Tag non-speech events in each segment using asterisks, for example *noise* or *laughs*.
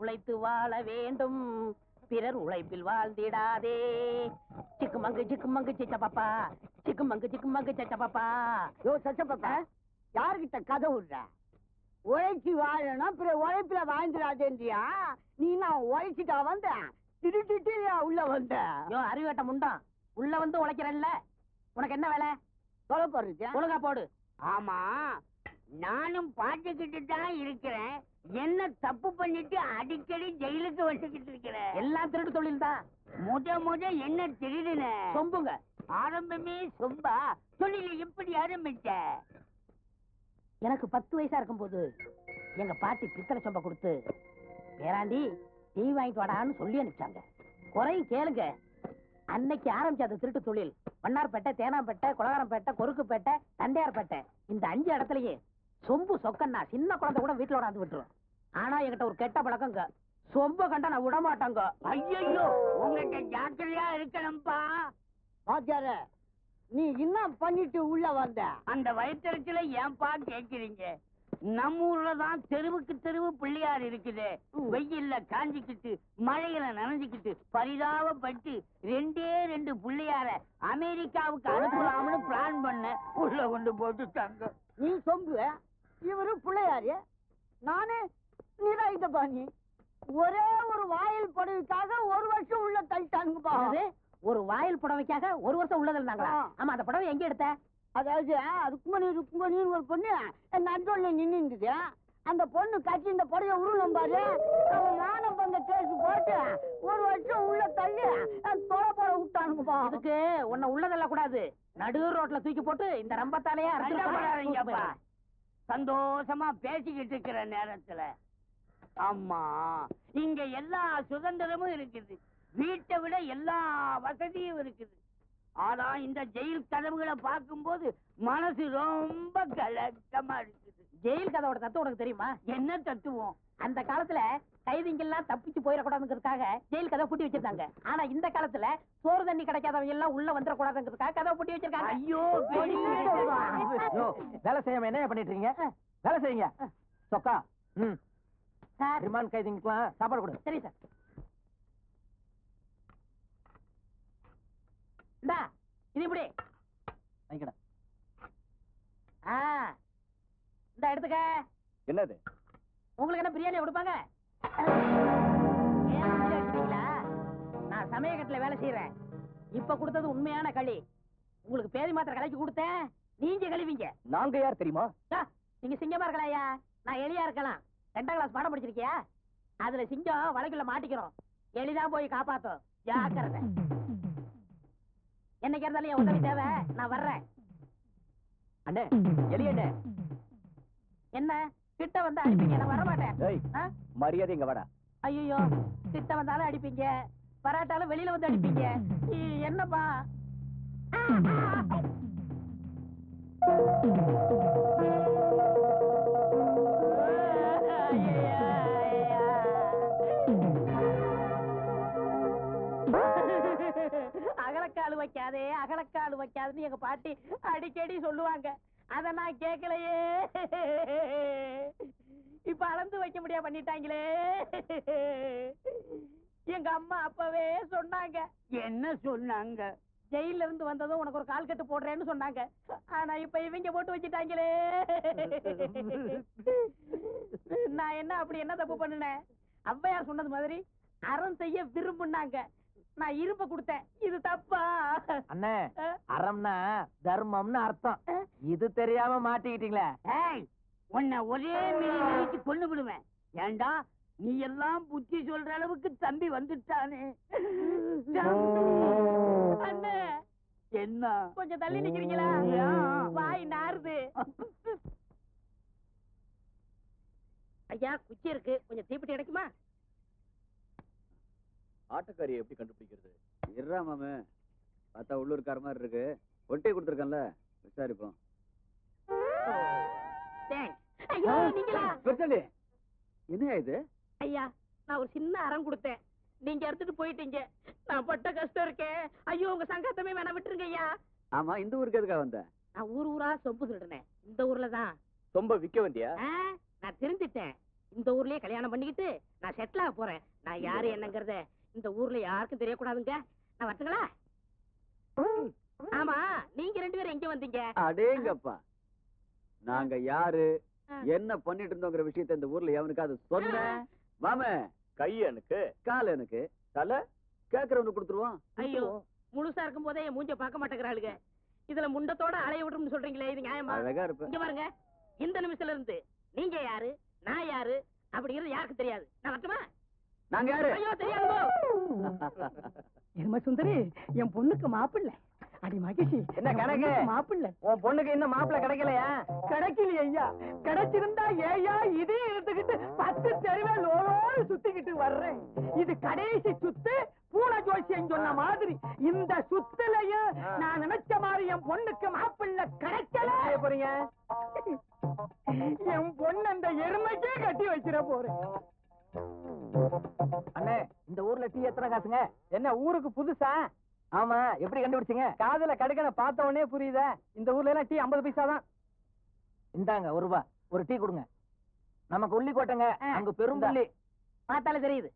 உழைத்து வாழ வேண்டும். பிறர் உழைப்பில் வாழ்ந்திடாதே. சிக்குமங்கு சிக்குமங்கு சிச்சப்பப்பா சிக்குமங்கு சிக்குமங்கு சிச்சப்பப்பா யோ சச்சப்பா யாருகிட்ட கதை விடுற உழைச்சி வாழணும் அப்புறம் உழைப்புல வாழ்ந்துடாதேன்றியா? நீ நான் உழைச்சிட்டா வந்த? திருட்டுட்டு உள்ள வந்த? யோ அறிவேட்ட முண்டம். உள்ள வந்து உழைக்கிறல்ல உனக்கு என்ன வேலை? சொல்ல போறது ஒழுங்கா போடு. ஆமா. நானும் பாட்டுக்கிட்டு தான் இருக்கிறேன். என்ன தப்பு பண்ணிட்டு அடிக்கடி ஜெயிலுக்கு வந்துகிட்டு இருக்கிறேன் எல்லாம் திருட்டு தொழில் தான். முத முத என்ன திருடுன? சொம்புங்க. ஆரம்பமே சொம்பா. தொழில எப்படி ஆரம்பிச்ச? எனக்கு பத்து வயசா இருக்கும்போது எங்க பாட்டி பித்தளை சொம்ப கொடுத்து பேராண்டி டீ வாங்கிட்டு வாடான்னு சொல்லி அனுப்பிச்சாங்க. குறையும் கேளுங்க. அன்னைக்கு ஆரம்பிச்ச அந்த திருட்டு தொழில் வண்ணார்பேட்டை தேனாம்பேட்டை குலகாரம்பேட்டை கொருக்குப்பேட்டை தண்டையார்பேட்டை இந்த அஞ்சு இடத்துலயே சொம்பு சொக்கன்னா சின்ன குழந்தை கூட வீட்டுல கொண்டாந்து விட்டுரும். ஆனா என்கிட்ட ஒரு கெட்ட பழக்கங்க. சொம்ப கண்டா நான் விட மாட்டாங்க. ஐயோ உங்ககிட்ட ஜாக்கிரதையா இருக்கணும்பா. பாத்தியார நீ என்ன பண்ணிட்டு உள்ள வந்த? அந்த வயிற்றுல ஏன்பா கேக்குறீங்க? நம்ம ஊர்ல தான் தெருவுக்கு தெருவு பிள்ளையார் இருக்குது. வெயில்ல காஞ்சிக்கிட்டு மழையில நனைஞ்சுக்கிட்டு பரிதாபப்பட்டு ரெண்டே ரெண்டு பிள்ளையார அமெரிக்காவுக்கு அனுப்பலாம்னு பிளான் பண்ண உள்ள கொண்டு போட்டுட்டாங்க. நீ சொம்பு இவரு பிள்ளையாரு. நானே நிராயுத பாணி. ஒரே ஒரு வாயில் படவுக்காக ஒரு வருஷம் உள்ள தள்ளிட்டானுங்கப்பா. ஒரு வாயில் புடவைக்காக ஒரு வருஷம் உள்ளது இருந்தாங்களா. ஆமா அந்த புடவை எங்க எடுத்த? அதாவது ருக்மணி ருக்மணின்னு ஒரு பொண்ணு நடுவில் இருந்தது அந்த பொண்ணு கட்சி இந்த புடவை உருளும் பாரு. மானம் வந்த கேஸ் போட்டு ஒரு வருஷம் உள்ள தள்ளி தொலை போட விட்டானுங்கப்பா. அதுக்கு உன்னை உள்ளதெல்லாம் கூடாது நடு ரோட்ல தூக்கி போட்டு இந்த ரம்பத்தாலேயே. சந்தோஷமா பேசிக்கிட்டு இருக்கிற நேரத்துல ஆமா இங்க எல்லா சுதந்திரமும் இருக்குது. வீட்டை விட எல்லா வசதியும் இருக்குது. ஆனா இந்த ஜெயில் கதவுகளை பார்க்கும்போது மனசு ரொம்ப கலக்கமா இருக்கு. ஜெயில் கதவோட தத்துவம் உனக்கு தெரியுமா? என்ன தத்துவம் அந்த காலத்துல கைதிங்கெல்லாம் தப்பிச்சு போயிடக்கூடாதுங்கிறதுக்காக ஜெயில் கதவை பூட்டி வச்சிருந்தாங்க. ஆனா இந்த காலத்துல சோறு தண்ணி கிடைக்காதவங்க எல்லாம் உள்ள வந்துடக்கூடாதுங்கிறதுக்காக கதவை பூட்டி வச்சிருக்காங்க. ஐயோ வேலை செய்யாம என்ன பண்ணிட்டு இருக்கீங்க? வேலை செய்யுங்க. சொக்கா ம். சார். ரிமாண்ட் கைதிங்களுக்குலாம் சாப்பாடு கொடு. சரி சார். இந்தா இது இப்படி. வாங்கிக்கடா. இந்த எடுத்துக்க. என்னது? உங்களுக்கு என்ன பிரியாணி கொடுப்பாங்க? நான் சமயக்கட்டுல வேலை செய்யறேன் இப்ப கொடுத்தது உண்மையான களி. உங்களுக்கு பேதி மாத்திரை கலக்கி கொடுத்தேன். நீங்க கழுவிங்க. நாங்க யார் தெரியுமா? நீங்க சிங்கமா இருக்கலாம்யா நான் எலியா இருக்கலாம். ரெண்டாம் கிளாஸ் பாடம் படிச்சிருக்கியா? அதுல சிங்கம் வலைக்குள்ள மாட்டிக்கிறோம். எலிதான் போய் காப்பாத்தும். ஜாக்கிரதை. என்னைக்கு இருந்தாலும் என் உதவி தேவை. நான் வர்றேன். அண்ணே எலி அண்ணே. என்ன? கிட்ட வந்து அடிப்பீங்க நான் வர மாட்டேன் ஏய் ஆ? மரியாதை இங்க வாடா. ஐயோ கிட்ட வந்தாலும் அடிப்பீங்க. வராட்டாலும் வெளியில வந்து அடிப்பீங்க. என்னப்பா? அகலக்கால் வைக்காதே அகலக்கால் வைக்காதுன்னு எங்க பாட்டி அடிக்கடி சொல்லுவாங்க. அத நான் கேட்கலையே இப்ப அளந்து வைக்க முடியா பண்ணிட்டாங்களே. எங்க அம்மா அப்பவே சொன்னாங்க. என்ன சொன்னாங்க? ஜெயில இருந்து வந்ததும் உனக்கு ஒரு கால் கட்டு போடுறேன்னு சொன்னாங்க. ஆனா இப்ப இவங்க போட்டு வச்சுட்டாங்களே. நான் என்ன அப்படி என்ன தப்பு பண்ணுனேன்? ஔவையார் சொன்னது மாதிரி அறம் செய்ய விரும்புனாங்க. நான் இரும்ப கொடுத்தேன். இது தப்பா? அண்ணே அறம்னா தர்மம்னு அர்த்தம். இது தெரியாம மாட்டிக்கிட்டீங்களே. ஏய் உன்னை ஒரே மீறி மிதிச்சு கொண்டு விடுவேன். ஏண்டா நீ எல்லாம் புத்தி சொல்ற அளவுக்கு தம்பி வந்துட்டானே. அண்ணே. என்ன? கொஞ்சம் தள்ளி நிக்கிறீங்களா? வாய் நாறுது. ஐயா குச்சி இருக்கு. கொஞ்சம் தீப்பெட்டி கிடைக்குமா? ஆட்டுக்காரியை எப்படி கண்டுபிடிக்கிறது? இருறா மாமு. பார்த்தா உள்ளூர்கார மாதிரி இருக்கு. ஒட்டி கொடுத்துருக்கேன்ல. விசாரிப்போம். என்னையா இது? ஐயா நான் ஒரு சின்ன அறம் கொடுத்தேன். நீங்க எடுத்துட்டு போயிட்டீங்க. நான் பட்ட கஷ்டம் இருக்கேன் ஐயோ உங்க சங்கத்தமே வேணா விட்டுருங்க ஐயா. ஆமா இந்த ஊருக்கு எதுக்காக வந்த? நான் ஊர் ஊரா சொம்பு திருடுனேன் இந்த ஊர்ல தான். ரொம்ப விக்க வந்தியா? நான் திருந்திட்டேன். இந்த ஊர்லயே கல்யாணம் பண்ணிக்கிட்டு நான் செட்டில் ஆக போறேன். நான் யாரு என்னங்கறத இந்த ஊர்ல யாருக்கும் தெரியக்கூடாதுங்க. நான் வரட்டுங்களா? ஆமா நீங்க ரெண்டு பேரும் எங்க வந்தீங்க? அடேங்கப்பா. நாங்க யாரு. என்ன பண்ணிட்டு இருந்தோங்கிற விஷயத்த இந்த ஊர்ல எவனுக்காவது சொன்ன? மாம கை எனக்கு. கால் எனக்கு. தலை கேக்குறவனுக்கு கொடுத்துருவோம். ஐயோ முழுசா இருக்கும் போதே என் மூஞ்ச பார்க்க மாட்டேங்கிறாளுங்க. இதுல முண்டத்தோட அலைய விடுறோம்னு சொல்றீங்களே இது நியாயமா? அழகா இருப்ப. இங்க பாருங்க இந்த நிமிஷத்துல இருந்து நீங்க யாரு நான் யாரு அப்படிங்கிறது யாருக்கு தெரியாது. நான் வரட்டுமா? நாங்க யாரு? *laughs* எரும சுந்தரி என் பொண்ணுக்கு மாப்பிள்ளை. அடி மகிழ்ச்சி என்ன கணக்கு? மாப்பிள்ளை. உன் பொண்ணுக்கு இன்னும் மாப்பிள்ளை கிடைக்கலையா? கிடைக்கலையே ஐயா. கிடைச்சிருந்தா ஏயா இதே எடுத்துக்கிட்டு பத்து தெருவே லோலோடு சுத்திக்கிட்டு வர்றேன். இது கடைசி சுத்து பூனை ஜோசியம் சொன்ன மாதிரி. இந்த சுத்துலயும் நான் நினைச்ச மாதிரி என் பொண்ணுக்கு மாப்பிள்ளை கிடைக்கல. போறீங்க? என் பொண்ணு அந்த எருமைக்கே கட்டி வச்சிட போறேன். அண்ணே இந்த ஊர்ல டீ எத்தனை காசுங்க? என்ன ஊருக்கு புதுசா? ஆமா எப்படி கண்டுபிடிச்சீங்க? காதுல கடுக்கன பார்த்த உடனே புரியுதே இந்த ஊர்ல எல்லாம் டீ 50 பைசா தான். இந்தாங்க ஒரு ரூபா ஒரு டீ கொடுங்க. நமக்கு உள்ளி கோட்டைங்க அங்க பெரும் புள்ளி பார்த்தாலே தெரியுது.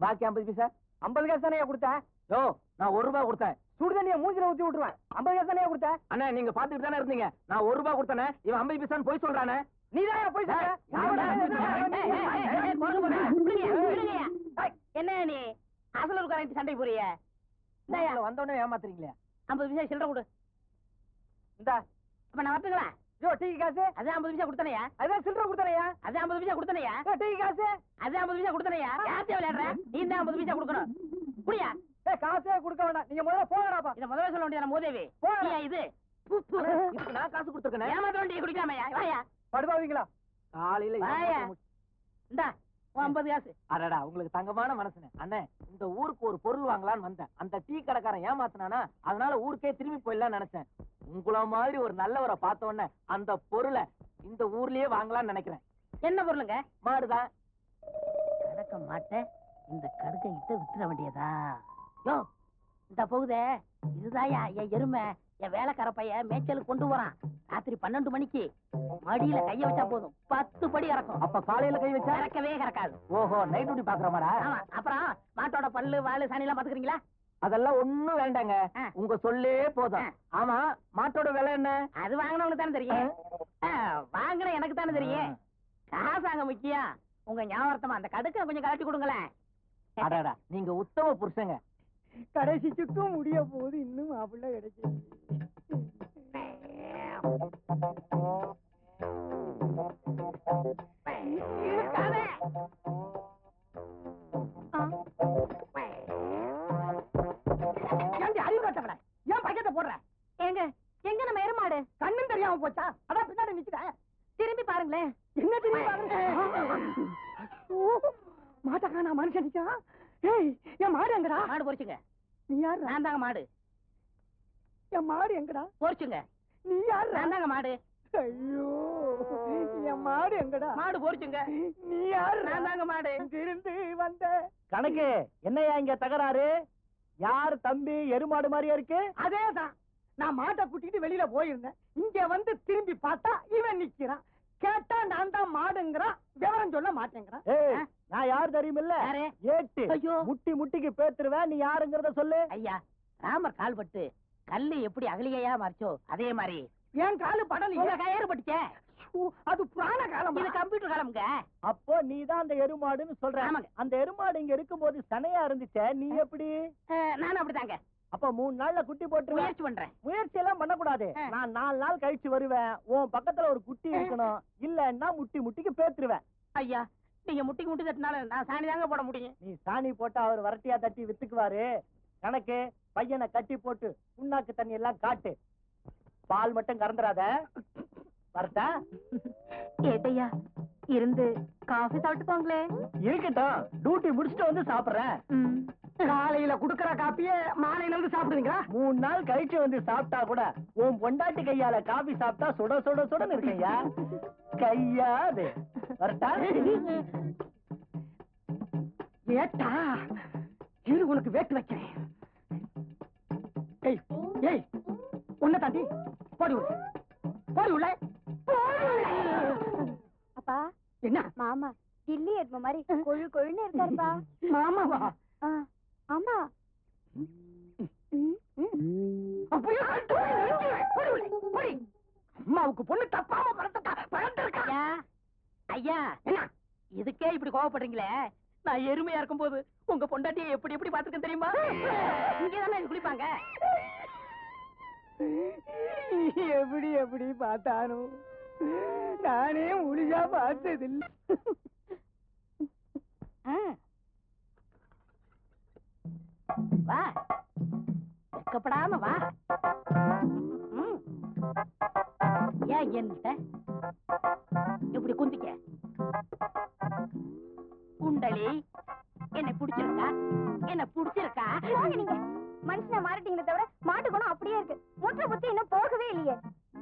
பாக்கி 50 பைசா? 50 காசு தானே கொடுத்தேன்? யோ நான் ஒரு ரூபா கொடுத்தேன். சுடு தண்ணியை மூஞ்சில ஊத்தி விட்டுருவேன். 50 காசு தானே கொடுத்தேன்? அண்ணா நீங்க பாத்துக்கிட்டு தானே இருந்தீங்க. நான் ஒரு ரூபா கொடுத்தேனே இவன் 50 பைசான்னு போய் சொல்றானே. நீ தான் போய் என்ன நீ அசல் ஒரு கரண்ட் சண்டை போறிய வந்த உடனே ஏமாத்துறீங்களே? ஐம்பது பைசா சில்லற கொடு. இந்தா. அப்ப நான் வரட்டுங்களா? யோ டீ காசு? அது ஐம்பது பைசா கொடுத்தனையா? அதான் சில்லற கொடுத்தனையா? அது ஐம்பது பைசா கொடுத்தனையா? டீ காசு? அது ஐம்பது பைசா கொடுத்தனையா? யார்த்தையும் விளையாடுற நீ தான் ஐம்பது பைசா கொடுக்கணும். புரியா காசே கொடுக்க வேண்டாம். நீங்க முதல்ல போங்கடாப்பா. இத முதல்ல சொல்ல வேண்டியது மோதேவி. நீயா இது? நான் காசு கொடுத்துருக்கேன். ஏமாத்த வேண்டிய குடிக்கலாமையா வாயா. படுபாவீங்களா காலையில வாயா. இந்தா ஐம்பது காசு. அடடா உங்களுக்கு தங்கமான மனசுனே. அண்ணே இந்த ஊருக்கு ஒரு பொருள் வாங்கலாம்னு வந்தேன். அந்த டீ கடைக்காரன் ஏமாத்துனானா அதனால ஊருக்கே திரும்பி போயிடலாம்னு நினைச்சேன். உங்கள மாதிரி ஒரு நல்லவரை பார்த்த உடனே அந்த பொருளை இந்த ஊர்லயே வாங்கலாம்னு நினைக்கிறேன். என்ன பொருளுங்க? மாடுதான் கடக்க மாட்டேன். இந்த கடுக்க கிட்ட வித்துட வேண்டியதா? யோ இந்த போகுதே. இதுதாயா என் எருமை? என் வேலைக்கார பையன் மேய்ச்சலுக்கு கொண்டு போறான். ராத்திரி பன்னெண்டு மணிக்கு மடியில கைய வச்சா போதும். பத்து படி இறக்கும். அப்ப காலையில கை வச்சா? இறக்கவே கறக்காது ஓஹோ நைட் டியூட்டி பாக்குற ஆமா. அப்புறம் மாட்டோட பல்லு வாலு சனி எல்லாம் பாத்துக்கிறீங்களா? அதெல்லாம் ஒண்ணும் வேண்டாங்க. உங்க சொல்லே போதும். ஆமா மாட்டோட விலை என்ன? அது வாங்கினவனுக்கு தானே தெரியும். வாங்கின எனக்கு தானே தெரியும். காசு அங்க முக்கியம். உங்க ஞாபகத்தமா அந்த கடுக்க கொஞ்சம் கலட்டி கொடுங்களேன். நீங்க உத்தம புருஷங்க. கடைசி சுட்டும் முடிய போது இன்னும் மாப்பிள்ளை Thank you. எங்கடா பொரிச்சுங்க. நீ யாரு நான் தாங்க மாடு. ஐயோ என் மாடு எங்கடா? மாடு பொரிச்சுங்க. நீ யாரு நான் தாங்க மாடு. இருந்து வந்த? கணக்கு என்னையா இங்க தகராறு? யார் தம்பி எருமாடு மாதிரியா இருக்கு? அதேதான். நான் மாட்டை கூட்டிட்டு வெளியில போயிருந்தேன். இங்க வந்து திரும்பி பார்த்தா இவன் நிக்கிறான். கேட்டா நான் தான் மாடுங்கிறான். விவரம் சொல்ல மாட்டேங்கிறான். நான் யார் தெரியுமில்ல? யாரு? ஏட்டு. ஐயோ. முட்டி முட்டிக்கு பேத்துருவேன் நீ யாருங்கிறத சொல்லு. ஐயா ராமர் கால்பட்டு கல்லு எப்படி அகலிகையா மாறிச்சோ அதே மாதிரி. என் காலு படல கயிறு பட்டுச்சே. அது புராண காலம்? இது கம்ப்யூட்டர் காலம்ங்க. அப்போ நீ தான் அந்த எருமாடுன்னு சொல்ற. அந்த எருமாடு இங்க இருக்கும்போது சனையா இருந்துச்சே நீ எப்படி? நானும் அப்படிதாங்க அப்ப மூணு நாள்ல குட்டி போட்டுருவேன் முயற்சி பண்றேன். முயற்சி எல்லாம் பண்ணக்கூடாது. நான் நாலு நாள் கழிச்சு வருவேன். உன் பக்கத்துல ஒரு குட்டி இருக்கணும். இல்லன்னா முட்டி முட்டிக்கு பேத்துருவேன். ஐயா நீங்க முட்டிக்கு முட்டி தட்டினாலும் நான் சாணி தாங்க போட முடியும். நீ சாணி போட்டு அவர் வரட்டியா தட்டி வித்துக்குவாரு. கணக்கு. பையனை கட்டி போட்டு புண்ணாக்கு தண்ணி எல்லாம் காட்டு. பால் மட்டும் கறந்துடாத வரட்டா? ஏட்டையா இருந்து காஃபி சாப்பிட்டு போங்களே இருக்கட்டும் டியூட்டி முடிச்சுட்டு வந்து சாப்பிடுறேன். காலையில குடுக்கற காப்பிய மாலையில இருந்து சாப்பிடுவீங்களா மூணு நாள் கழிச்சு வந்து சாப்பிட்டா கூட உன் பொண்டாட்டி கையால காபி சாப்பிட்டா சுட சுட சுடன்னு இருக்கையா கையாது. வரட்டா? ஏட்டா இரு உனக்கு வேட்டு வைக்கிறேன். ஏய் ஏய் உன்னை தாண்டி போடி உள்ள. போடி உள்ள. போடி உள்ள மாமா டில்லி எருமை மாதிரி கொழு கொழுன்னு இருக்காருப்பா. மாமாவா? ஆமா. அப்படியே. அம்மாவுக்கு பொண்ணு தப்பாம பிறந்திருக்கா ஐயா என்ன? இதுக்கே இப்படி கோவப்படுறீங்களே? நான் எருமையா இருக்கும் போது உங்க பொண்டாட்டியை எப்படி எப்படி பாத்துருக்கேன் தெரியுமா? இங்கதானே குளிப்பாங்க. எப்படி எப்படி பார்த்தானோ. நானே முழுசா பார்த்ததில்லை. வா. வெக்கப்படாம வா. ஏன் என்ன இப்படி குந்தி குண்டலி என்ன பிடிச்சிருக்கா? என்ன பிடிச்சிருக்கா? மனுஷனை மாறிட்டீங்களே தவிர மாட்டு குணம் அப்படியே இருக்கு. முற்ற புத்தி இன்னும் போகவே இல்லையே.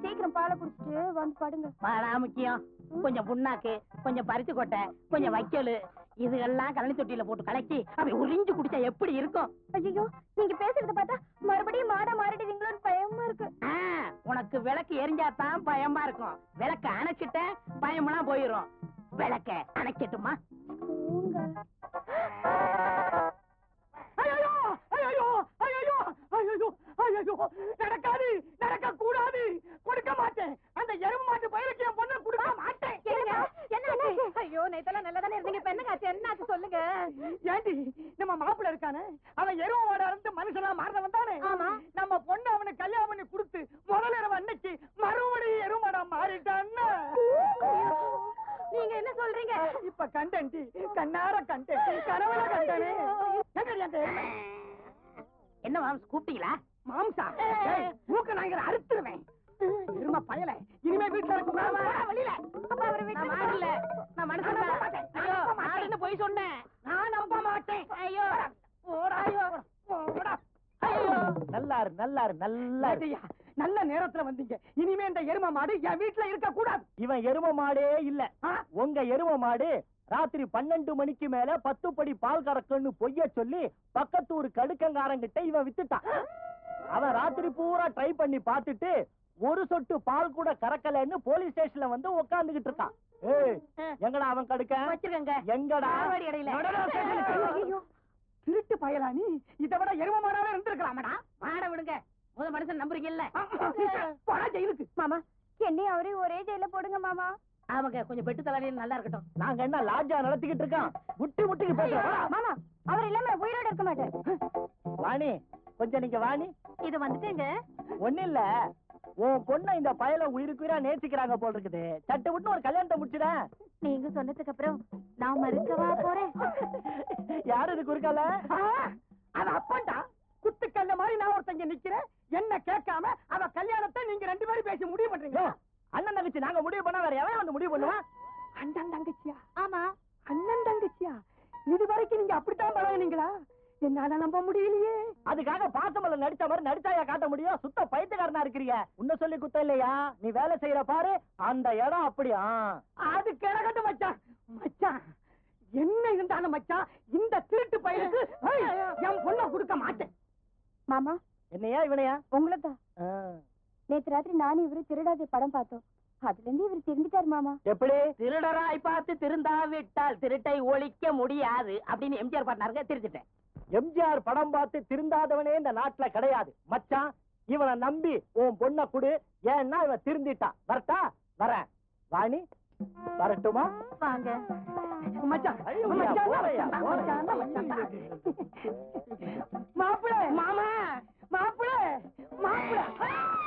சீக்கிரம் பாலை குடிச்சிட்டு வந்து படுங்க. பாடா முக்கியம். கொஞ்சம் புண்ணாக்கு கொஞ்சம் பருத்தி கொட்டை கொஞ்சம் வைக்கலு. இதுகெல்லாம் கழனி தொட்டியில போட்டு கலக்கி அப்படி உறிஞ்சு குடிச்சா எப்படி இருக்கும்? ஐயோ நீங்க பேசுறத பார்த்தா மறுபடியும் மாடா மாறிடுவீங்களோன்னு பயமா இருக்கு. உனக்கு விளக்கு எரிஞ்சாதான் பயமா இருக்கும். விளக்க அணைச்சிட்ட பயமெல்லாம் போயிரும். விளக்க அணைக்கட்டுமா? நடக்காது நடக்க கூடாது கொடுக்க மாட்டேன். அந்த எருமை மாட்டு பயிருக்கு என் பொண்ணை கொடுக்க மாட்டேன். என்ன ஐயோ நேத்தெல்லாம் நல்லா தானே இருந்தீங்க என்னங்க என்னாச்சு சொல்லுங்க. ஏண்டி நம்ம மாப்பிள்ள இருக்கானே? அவன் எருமை மாட இருந்து மனுஷனா மாறினவன் தானே? ஆமா. நம்ம பொண்ணு அவனுக்கு கல்யாணம் பண்ணி கொடுத்து முதல் இரவு அன்னைக்கு மறுபடியும் எருமடா மாறிட்டான்னா? நீங்க என்ன சொல்றீங்க? இப்ப கண்டேன்டி கண்ணார கண்டேன் கனவுல கண்டனே? என்ன மாம்ஸ் கூப்பிட்டீங்களா? மாம்சா? மூக்க நாங்க அறுத்துருவேன். பயல. இனிமே வீட்டுல இருக்க கூடாது. வெளியில. அப்ப அவரை நான் விட்டு நான் நான் நம்ப மாட்டேன். நான் ஐயோ போய் சொன்னேன். நான் நம்ப மாட்டேன். ஐயோ. ஐயோ. நல்லாரு நல்லாரு நல்லாரு. நல்ல நேரத்துல வந்தீங்க. இனிமே இந்த எருமை மாடு என் வீட்டுல இருக்க கூடாது. இவன் எரும மாடே இல்ல? உங்க எரும மாடு ராத்திரி பன்னெண்டு மணிக்கு மேல பத்து படி பால் கறக்குன்னு பொய்ய சொல்லி பக்கத்தூர் கடுக்கங்காரங்கிட்ட இவன் வித்துட்டான். அவன் ராத்திரி பூரா ட்ரை பண்ணி பார்த்துட்டு ஒரு சொட்டு பால் கூட கறக்கலன்னு போலீஸ் ஸ்டேஷன்ல வந்து உட்கார்ந்துகிட்டு இருக்கான். எங்கடா அவன் கடுக்க? வச்சிருக்கங்க. எங்கடா? திருட்டு பயலா நீ இதை விட எருமை மாடாவே இருந்திருக்கலாமடா. மாட விடுங்க. முத மனுஷன் நம்புறீங்கல்ல? போடா ஜெயிலுக்கு. மாமா. என்னையும் அவரையும் ஒரே ஜெயில போடுங்க மாமா. அவங்க கொஞ்சம் பெட்டு தலையில நல்லா இருக்கட்டும். நாங்க என்ன லாட்ஜா நடத்திக்கிட்டு இருக்கான் முட்டி முட்டிக்கு பேசுறோம் மாமா அவர் இல்லாம உயிரோட இருக்க மாட்டேன். வாணி கொஞ்சம் நீங்க வாணி. இது வந்துட்டேங்க. ஒண்ணு இல்ல. உன் பொண்ணை இந்த பயல உயிருக்குயிரா நேசிக்கிறாங்க போல் இருக்குது. சட்டு விட்டு ஒரு கல்யாணத்தை முடிச்சிட. நீங்க சொன்னதுக்கு அப்புறம் நான் மறுக்கவா போறேன்? யாரு இது குறுக்கால? ஆ, அது அப்பன்டா. குத்துக்கல்ல மாதிரி நான் ஒருத்தங்க நிக்கிறேன். என்ன கேட்காம அவ கல்யாணத்தை நீங்க ரெண்டு பேரும் பேசி முடிவு பண்றீங்க? அண்ணன் தங்கச்சி நாங்க முடிவு பண்ணா வேற எவன் வந்து முடிவு பண்ணுவான் அண்ணன் தங்கச்சியா? ஆமா. அண்ணன் தங்கச்சியா? இது வரைக்கும் நீங்க அப்படித்தான் பழகினீங்களா? என்னால நம்ப முடியலையே. அதுக்காக பாசமல்ல நடிச்ச மாதிரி நடிச்சாயா காட்ட முடியும்? சுத்த பைத்தியக்காரனா இருக்கிறிய. உன்ன சொல்லி குத்த இல்லையா? நீ வேலை செய்யற பாரு. அந்த இடம் அப்படியா? அது கிடக்கட்டு மச்சான். மச்சான். என்ன இருந்தாலும் மச்சான் இந்த திருட்டு பையனுக்கு என் பொண்ணை கொடுக்க மாட்டேன். மாமா என்னையா இவனையா? உங்களை தான் ஆ. நேத்து ராத்திரி நானும் இவரு திருடாதே படம் பார்த்தோம். அதுல இருந்து இவர் மாமா. எப்படி? திருடராய் பார்த்து திருந்தாவிட்டால் திருட்டை ஒழிக்க முடியாது அப்படின்னு எம்ஜிஆர் பாட்டினாருங்க திருத்திட்டேன். எம்ஜிஆர் படம் பார்த்து திருந்தாதவனே இந்த நாட்டுல கிடையாது. மச்சான் இவனை நம்பி உன் பொண்ணை குடு. ஏன்னா இவன் திருந்திட்டான் வரட்டா? வரேன். வாணி வரட்டுமா? வாங்க. ஐயோ, 妈，婆来，妈婆来